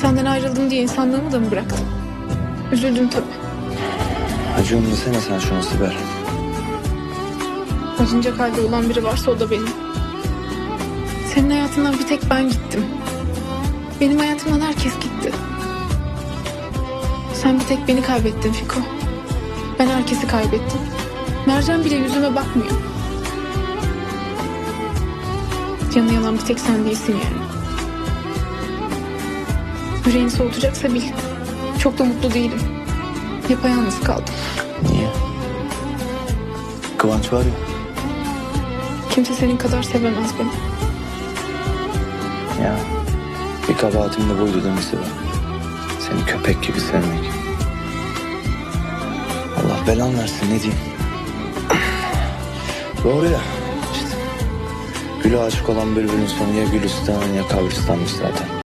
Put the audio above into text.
Senden ayrıldım diye insanlığımı da mı bıraktın? Üzüldüm tabii. Acıyorum desene sen şunu Sibel. Acınacak halde olan biri varsa o da benim. Senin hayatından bir tek ben gittim. Benim hayatımdan herkes gitti. Sen bir tek beni kaybettin Fiko. Ben herkesi kaybettim. Mercan bile yüzüme bakmıyor. Canı yalan bir tek sen değilsin yani. Yüreğini soğutacaksa bil. Çok da mutlu değilim. Yapayalnız kaldım. Niye? Kıvanç var ya. Kimse senin kadar sevemez beni. Ya bir kabahatim de buydu demesi var. Seni köpek gibi sevmek. Allah belan versin ne diyeyim. Doğru ya. İşte. Gülü aşık olan bülbülün sonu ya gülistan ya kabristanmış zaten.